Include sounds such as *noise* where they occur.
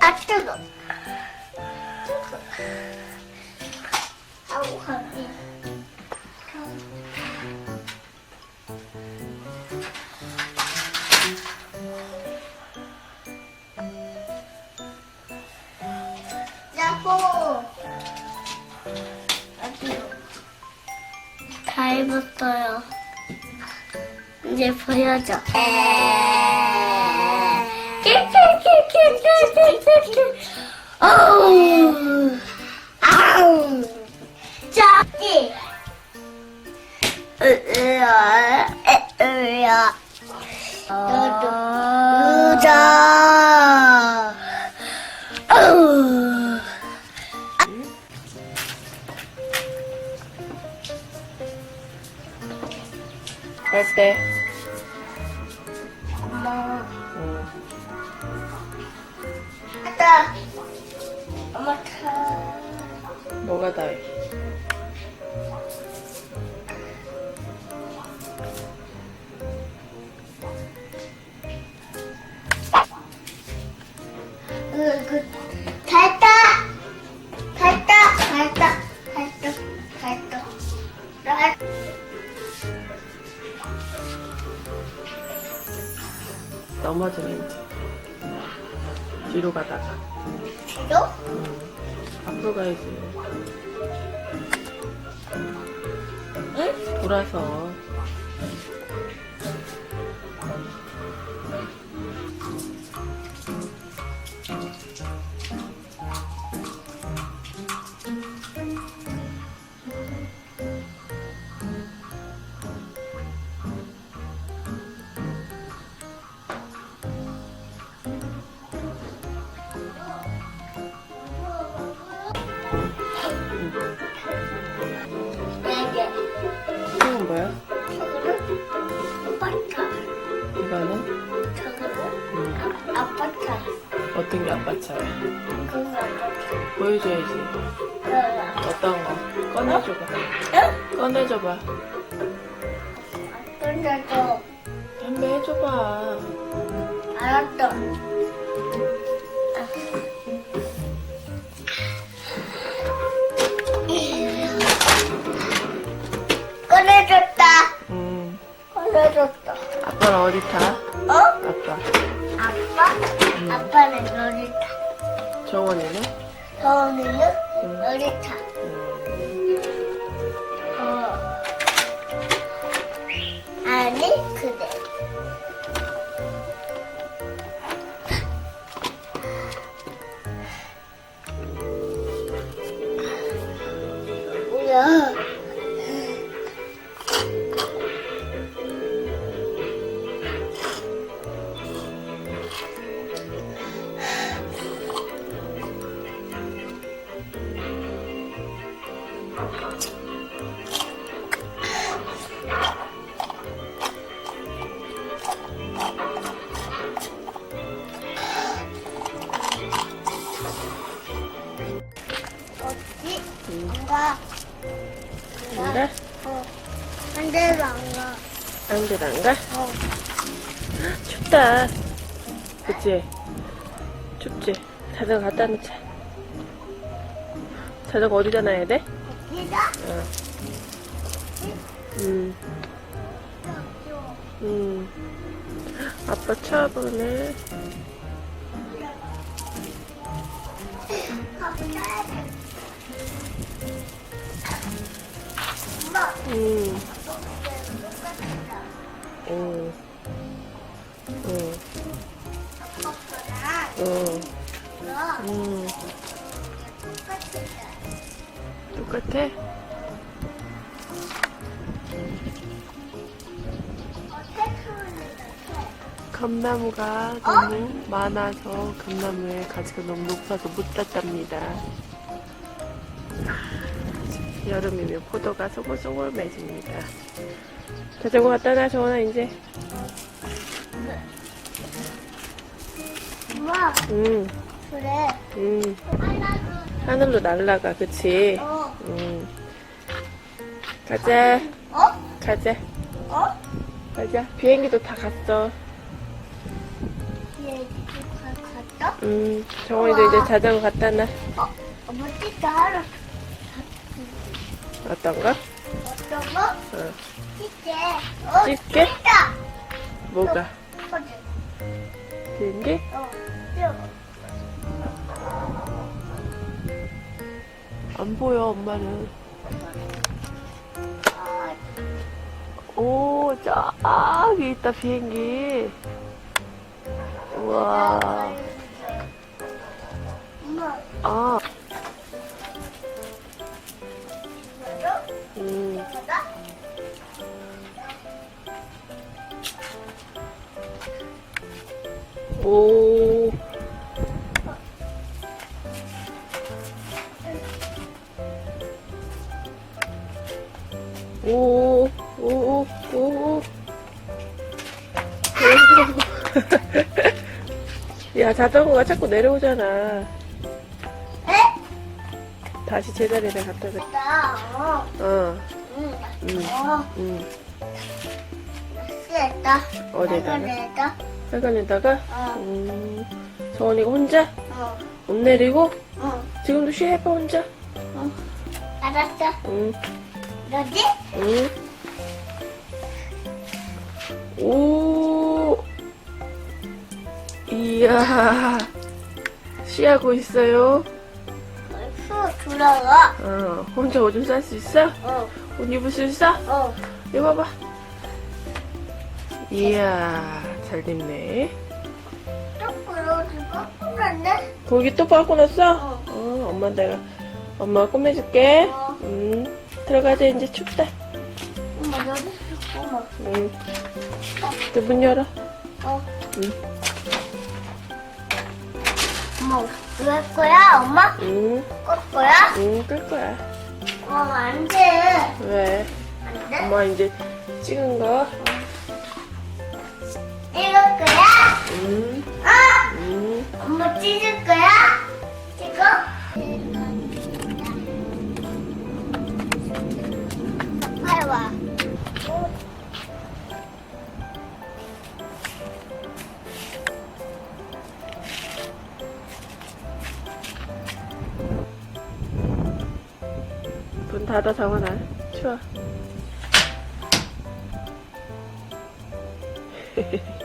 아, 뜨거. 뜨거. 아우, 가비. 야호. 어디요? 다 입었어요. 이제 보여줘. 아우. 어때? 뭐가 다해? 그, 그! 나, 넘어지면 이제 뒤로 가다가 뒤로? 앞으로 가야지. 응? 돌아서 이건 뭐야? 저거는 아빠 차. 이거는 저거는 음, 아, 아빠 차. 어떤 게 아빠 차야? 그거 아빠 차. 보여줘야지. 그거. 어떤 거? 꺼내줘봐. 응? 꺼내줘봐. 근데도 담배 해줘봐. 알았어. 아빠는 어디 타? 어? 아빠. 아빠? 아빠는 놀이터. 정원이는? 서은이는 응. 놀이터. 음, 어디? 안 가. 안 가? 어. 안 가. 안 돼, 안 가? 어. 춥다. 그치? 춥지? 자전거 갖다 놓자. 자전거 어디다 놔야 돼? 응. 아빠 쳐보네. 엄마. 하는데? 감나무가 너무 많아서 감나무에 가지가 너무 높아서 못 땄답니다. 여름이면 포도가 소골소골 맺습니다. 자전거 갖다 놔, 정원아, 이제. 엄마, 응, 그래. 응. 하늘로 날아가, 그치? 어. 응. 가자, 어? 가자. 어? 가자. 비행기도 다 갔어. 얘 갔다? 음, 정원이도 이제 자전거 갖다 놔. 어, 뭐지? 나를 어떤 거? 어떤 거? 어. 찍게. 어, 찍게? 찍다. 뭐가? 비행기? 어, 찍어. 안 보여, 엄마는. 아, 오, 저기 있다, 비행기. 우와. 엄마, 아, 오, 오, 오, 오. 야, 자전거가 자꾸 내려오잖아. 에? 다시 제자리에 갖다 대. 나, 어, 어, 응, 응, 어, 응. 쓰였다. 어디다가? 내가 회관에다가, 어, 음, 정원이가 혼자? 어, 못 내리고? 어, 지금도 쉬해봐, 혼자? 어. 알았어. 응. 너지? 응. 오. 이야. 쉬하고 있어요. 후, 돌아가. 어, 혼자 오줌 쌀 수 있어? 어, 옷 입을 수 있어? 어. 이거 봐봐. 이야, 잘 됐네. 거꾸로, 거꾸로네? 거기 또 빠고 났어? 어. 어, 엄마 내가, 엄마가 꾸며줄게. 어. 음, 들어가자, 이제 춥다. 엄마, 여기. 엄마. 음. 이제 문 열어. 어. 응. 엄마, 왜 거야, 엄마? 응, 끌 거야? 응, 끌 거야. 어, 안 돼. 왜? 안 돼? 엄마 이제 찍은 거. 찍을 거야? 음, 어? 음. 엄마? 찍어? 닫아 정원아. 추워. *laughs*